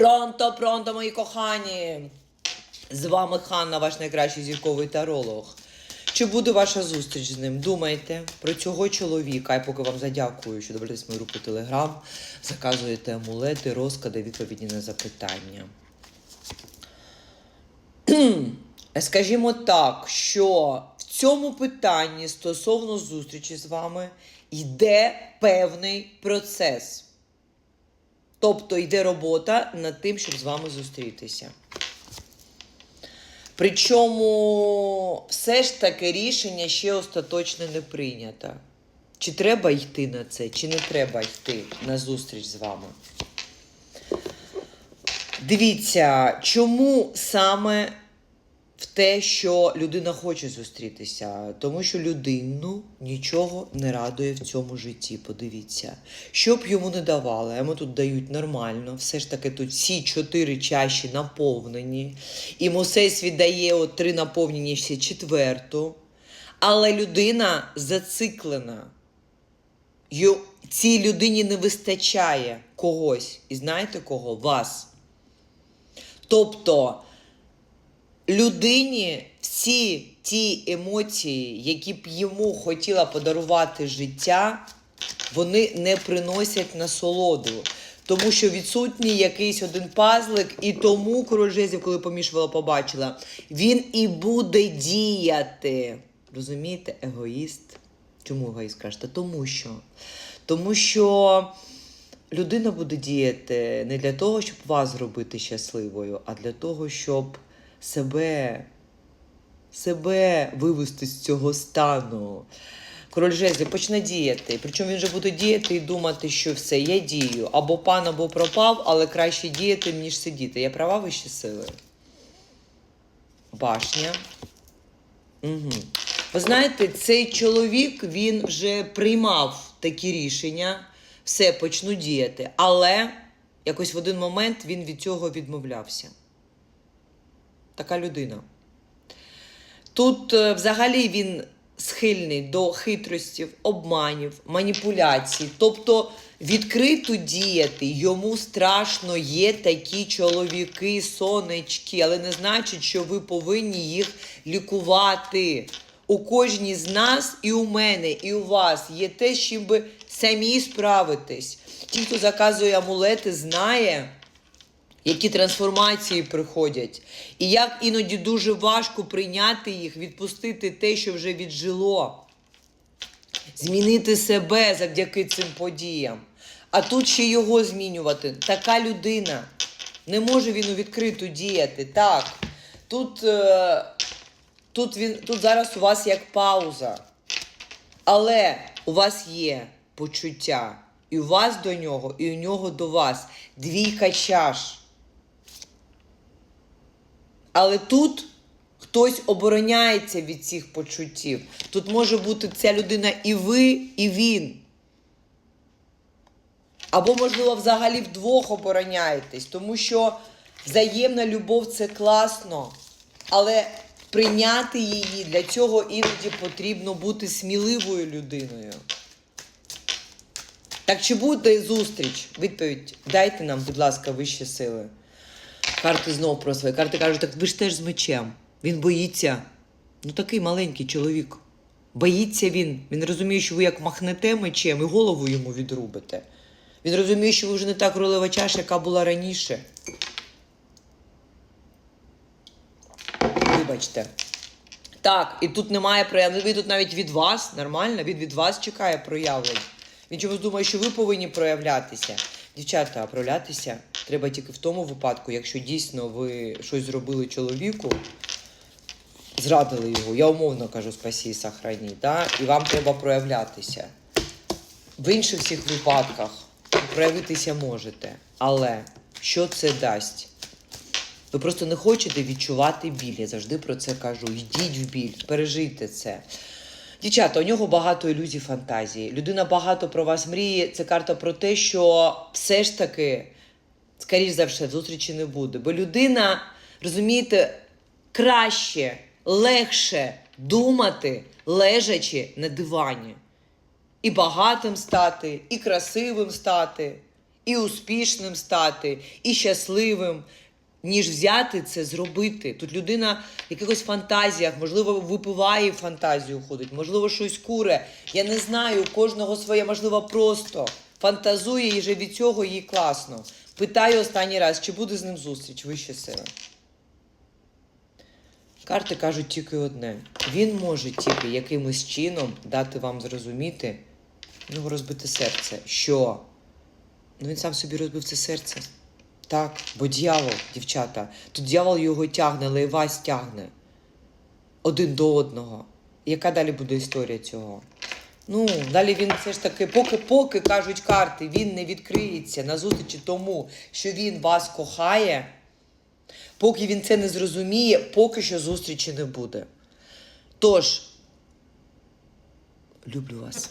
Пронто, пронто, мої кохані! З вами Ханна, ваш найкращий зірковий таролог. Чи буде ваша зустріч з ним? Думайте про цього чоловіка. Я поки вам задякую, що добрались мою групу Телеграм, заказуєте амулети, розклади, відповіді на запитання. Скажімо так, що в цьому питанні стосовно зустрічі з вами йде певний процес. Тобто йде робота над тим, щоб з вами зустрітися. Причому все ж таки рішення ще остаточно не прийнято. Чи треба йти на це, чи не треба йти на зустріч з вами? Дивіться, чому саме в те, що людина хоче зустрітися, тому що людину нічого не радує в цьому житті. Подивіться, що б йому не давали, йому тут дають нормально. Все ж таки тут всі чотири чаші наповнені. І всесвіт дає от три наповнені ще четверту. Але людина зациклена. Цій людині не вистачає когось. І знаєте кого? Вас. Тобто людині всі ті емоції, які б йому хотіла подарувати життя, вони не приносять насолоду. Тому що відсутній якийсь один пазлик, і тому король коли помішувала, побачила, він і буде діяти. Розумієте, егоїст. Чому егоїст кажете? Тому що. Тому що людина буде діяти не для того, щоб вас зробити щасливою, а для того, щоб себе, себе вивести з цього стану. Король жезлів почне діяти. Причому він же буде діяти і думати, що все, я дію. Або пан, або пропав, але краще діяти, ніж сидіти. Я права вищі сили. Башня. Угу. Ви знаєте, цей чоловік він вже приймав такі рішення, все почну діяти. Але якось в один момент він від цього відмовлявся. Така людина. Тут е, взагалі він схильний до хитростів, обманів, маніпуляцій. Тобто відкрито діяти йому страшно є такі чоловіки, сонечки, але не значить, що ви повинні їх лікувати. У кожній з нас, і у мене, і у вас є те, з чим ви самі справитесь. Ті, хто заказує амулети, знає, які трансформації приходять, і як іноді дуже важко прийняти їх, відпустити те, що вже віджило, змінити себе завдяки цим подіям. А тут ще його змінювати. Така людина. Не може він у відкриту діяти. Так. Тут, е, тут, він, тут зараз у вас як пауза. Але у вас є почуття. І у вас до нього, і у нього до вас. Двійка чаш. Але тут хтось обороняється від цих почуттів. Тут може бути ця людина і ви, і він. Або, можливо, взагалі вдвох обороняєтесь, тому що взаємна любов це класно, але прийняти її для цього іноді потрібно бути сміливою людиною. Так чи буде зустріч? Відповідь дайте нам, будь ласка, вищі сили. Карти знов про своє. Карти кажуть, так ви ж теж з мечем. Він боїться. Ну такий маленький чоловік. Боїться він. Він розуміє, що ви як махнете мечем і голову йому відрубите. Він розуміє, що ви вже не та королева чаша, яка була раніше. Вибачте. Так, і тут немає проявлень. Він тут навіть від вас, нормально, він від вас чекає проявлень. Він чомусь думає, що ви повинні проявлятися. Дівчата, проявлятися треба тільки в тому випадку, якщо дійсно ви щось зробили чоловіку, зрадили його. Я умовно кажу спасі, сохрані, да? і вам треба проявлятися. В інших всіх випадках проявитися можете. Але що це дасть? Ви просто не хочете відчувати біль. Я завжди про це кажу. Йдіть в біль, пережийте це. Дівчата, у нього багато ілюзій фантазії. Людина багато про вас мріє. Це карта про те, що все ж таки, скоріш за все, зустрічі не буде. Бо людина, розумієте, краще, легше думати, лежачи на дивані. І багатим стати, і красивим стати, і успішним стати, і щасливим, ніж взяти це зробити. Тут людина в якихось фантазіях, можливо, випиває фантазію ходить, можливо, щось куре. Я не знаю, у кожного своє, можливо, просто фантазує і вже від цього їй класно. Питаю останній раз, чи буде з ним зустріч вище сили. Карти кажуть тільки одне: він може тільки якимось чином дати вам зрозуміти, в нього розбите серце, що ну він сам собі розбив це серце. Так, бо дьявол, дівчата, то дьявол його тягне, але і вас тягне один до одного. Яка далі буде історія цього? Ну, далі він все ж таки, поки, поки кажуть карти, він не відкриється на зустрічі тому, що він вас кохає. Поки він це не зрозуміє, поки що зустрічі не буде. Тож, люблю вас.